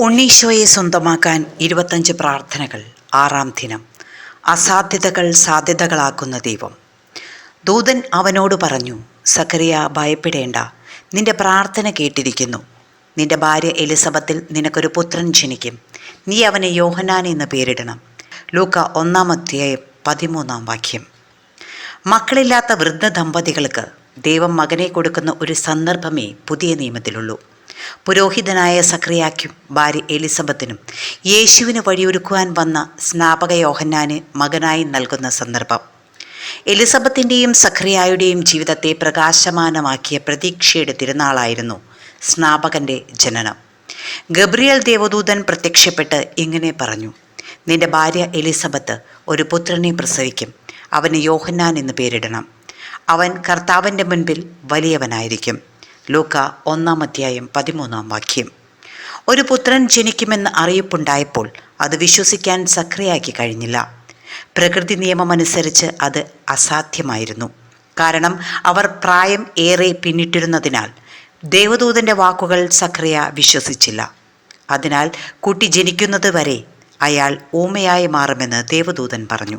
ഉണ്ണീശോയെ സ്വന്തമാക്കാൻ ഇരുപത്തഞ്ച് പ്രാർത്ഥനകൾ ആറാം ദിനം. അസാധ്യതകൾ സാധ്യതകളാക്കുന്ന ദൈവം. ദൂതൻ അവനോട് പറഞ്ഞു സക്കറിയ ഭയപ്പെടേണ്ട. നിന്റെ പ്രാർത്ഥന കേട്ടിരിക്കുന്നു. നിന്റെ ഭാര്യ എലിസബത്തിൽ നിനക്കൊരു പുത്രൻ ജനിക്കും. നീ അവനെ യോഹനാൻ എന്ന് പേരിടണം. ലൂക്ക ഒന്നാം അധ്യായം പതിമൂന്നാം വാക്യം. മക്കളില്ലാത്ത വൃദ്ധ ദമ്പതികൾക്ക് ദൈവം മകനെ കൊടുക്കുന്ന ഒരു സന്ദർഭമേ പുതിയ നിയമത്തിലുള്ളൂ. പുരോഹിതനായ സക്രിയാക്കും ഭാര്യ എലിസബത്തിനും യേശുവിന് വഴിയൊരുക്കുവാൻ വന്ന സ്നാപക യോഹന്നാന് മകനായി നൽകുന്ന സന്ദർഭം. എലിസബത്തിന്റെയും സക്രിയായുടെയും ജീവിതത്തെ പ്രകാശമാനമാക്കിയ പ്രതീക്ഷയുടെ തിരുനാളായിരുന്നു സ്നാപകന്റെ ജനനം. ഗബ്രിയൽ ദേവദൂതൻ പ്രത്യക്ഷപ്പെട്ട് ഇങ്ങനെ പറഞ്ഞു നിന്റെ ഭാര്യ എലിസബത്ത് ഒരു പുത്രനെ പ്രസവിക്കും അവന് യോഹന്നാൻ എന്ന് പേരിടണം. അവൻ കർത്താവിന്റെ മുൻപിൽ വലിയവനായിരിക്കും. ലൂക്ക ഒന്നാം അധ്യായം പതിമൂന്നാം വാക്യം. ഒരു പുത്രൻ ജനിക്കുമെന്ന് അറിയിപ്പുണ്ടായപ്പോൾ അത് വിശ്വസിക്കാൻ സക്രിയാക്കി കഴിഞ്ഞില്ല. പ്രകൃതി നിയമമനുസരിച്ച് അത് അസാധ്യമായിരുന്നു. കാരണം അവർ പ്രായം ഏറെ പിന്നിട്ടിരുന്നതിനാൽ ദേവദൂതന്റെ വാക്കുകൾ സക്രിയ വിശ്വസിച്ചില്ല. അതിനാൽ കുട്ടി ജനിക്കുന്നത് വരെ അയാൾ ഊമയായി മാറുമെന്ന് ദേവദൂതൻ പറഞ്ഞു.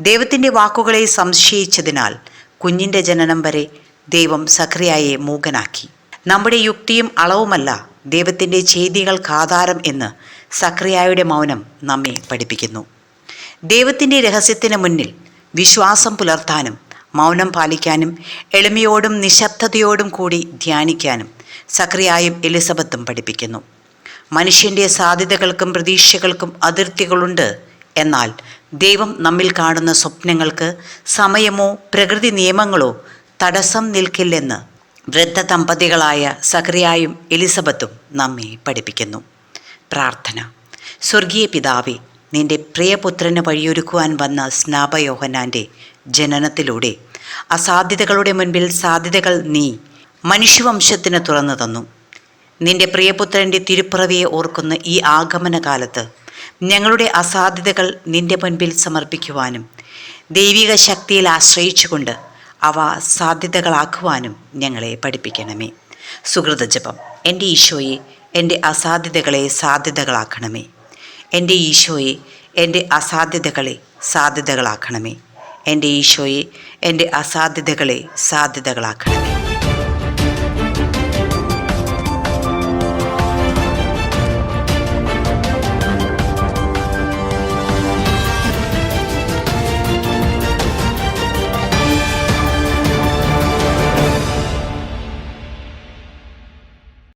ദൈവത്തിന്റെ വാക്കുകളെ സംശയിച്ചതിനാൽ കുഞ്ഞിന്റെ ജനനം വരെ ദൈവം സഖറിയായെ മൂകനാക്കി. നമ്മുടെ യുക്തിയും അളവുമല്ല ദൈവത്തിന്റെ ചെയ്തികൾക്ക് ആധാരം എന്ന് സക്രിയായുടെ മൗനം നമ്മെ പഠിപ്പിക്കുന്നു. ദൈവത്തിന്റെ രഹസ്യത്തിന് മുന്നിൽ വിശ്വാസം പുലർത്താനും മൗനം പാലിക്കാനും എളിമയോടും നിശബ്ദതയോടും കൂടി ധ്യാനിക്കാനും സക്രിയായും എലിസബത്തും പഠിപ്പിക്കുന്നു. മനുഷ്യന്റെ സാധ്യതകൾക്കും പ്രതീക്ഷകൾക്കും അതിർത്തികളുണ്ട് എന്നാൽ ദൈവം നമ്മിൽ കാണുന്ന സ്വപ്നങ്ങൾക്ക് സമയമോ പ്രകൃതി നിയമങ്ങളോ തടസ്സം നിൽക്കില്ലെന്ന് വൃദ്ധ ദമ്പതികളായ സഹ്രിയായും എലിസബത്തും നമ്മെ പഠിപ്പിക്കുന്നു. പ്രാർത്ഥന. സ്വർഗീയ പിതാവെ നിന്റെ പ്രിയപുത്രന് വഴിയൊരുക്കുവാൻ വന്ന സ്നാപയോഹനാന്റെ ജനനത്തിലൂടെ അസാധ്യതകളുടെ മുൻപിൽ സാധ്യതകൾ നീ മനുഷ്യവംശത്തിന് തുറന്നു തന്നു. നിന്റെ പ്രിയപുത്രന്റെ തിരുപ്പിറവിയെ ഓർക്കുന്ന ഈ ആഗമന കാലത്ത് ഞങ്ങളുടെ അസാധ്യതകൾ നിന്റെ മുൻപിൽ സമർപ്പിക്കുവാനും ദൈവിക ശക്തിയിൽ ആശ്രയിച്ചുകൊണ്ട് അവ സാധ്യതകളാക്കുവാനും ഞങ്ങളെ പഠിപ്പിക്കണമേ. സുഹൃതജപം എന്റെ ഈശോയെ എന്റെ അസാധ്യതകളെ സാധ്യതകളാക്കണമേ. എന്റെ ഈശോയെ എന്റെ അസാധ്യതകളെ സാധ്യതകളാക്കണമേ. എന്റെ ഈശോയെ എന്റെ അസാധ്യതകളെ സാധ്യതകളാക്കണമേ.